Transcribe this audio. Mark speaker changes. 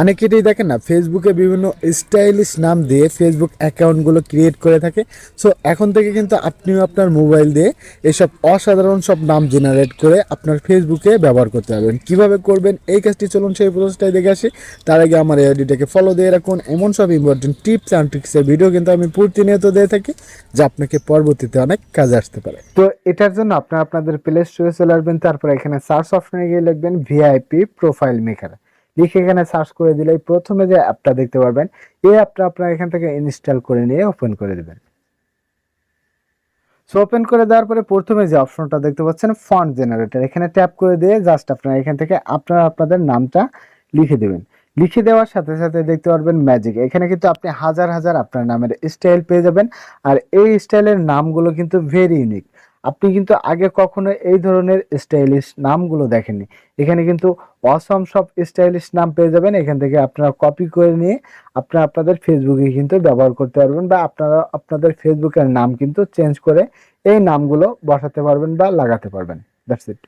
Speaker 1: অনেকেরই দেখেন না ফেসবুকে বিভিন্ন স্টাইলিশ নাম দিয়ে ফেসবুক অ্যাকাউন্টগুলো ক্রিয়েট করে থাকে। সো এখন থেকে কিন্তু আপনিও আপনার মোবাইল দিয়ে এসব অসাধারণ সব নাম জেনারেট করে আপনার ফেসবুকে ব্যবহার করতে পারবেন। কীভাবে করবেন? এই কাজটি চলুন সেই প্রসেসটাই দেখে আসি। তার আগে আমার এই আইডিটাকে ফলো দিয়ে রাখুন। এমন সব ইম্পর্টেন্ট টিপস অ্যান্ড ট্রিক্সের ভিডিও কিন্তু আমি প্রতিনিয়ত দিয়ে থাকি, যা আপনাকে পরবর্তীতে অনেক কাজে আসতে পারে। তো এটার জন্য আপনারা আপনাদের প্লে স্টোরে চলে আসবেন, তারপর এখানে সার্চ অপশনে গিয়ে লিখবেন ভিআইপি প্রোফাইল মেকার লিখে এখানে সার্চ করে দিলে প্রথমে যে অ্যাপটা দেখতে পারবেন, এই অ্যাপটা আপনারা এখান থেকে ইনস্টল করে নিয়ে ওপেন করে দেবেন। সো ওপেন করে দেওয়ার পরে প্রথমে যে অপশনটা দেখতে পাচ্ছেন ফন্ট জেনারেটর এখানে ট্যাপ করে দিয়ে জাস্ট আপনারা এখান থেকে আপনারা আপনাদের নামটা লিখে দেবেন। লিখে দেওয়ার সাথে সাথে দেখতে পারবেন ম্যাজিক এখানে কিন্তু আপনি হাজার হাজার আপনার নামের স্টাইল পেয়ে যাবেন। আর এই স্টাইলের নামগুলো কিন্তু ভেরি ইউনিক আপনি কিন্তু আগে কখনো এই ধরনের স্টাইলিশ নামগুলো দেখেননি। এখানে কিন্তু অসম সব স্টাইলিশ নাম পেয়ে যাবেন। এখান থেকে আপনারা কপি করে নিয়ে আপনারা আপনাদের ফেসবুকে কিন্তু ব্যবহার করতে পারবেন বা আপনারা আপনাদের ফেসবুকের নাম কিন্তু চেঞ্জ করে এই নামগুলো বসাতে পারবেন বা লাগাতে পারবেন। That's it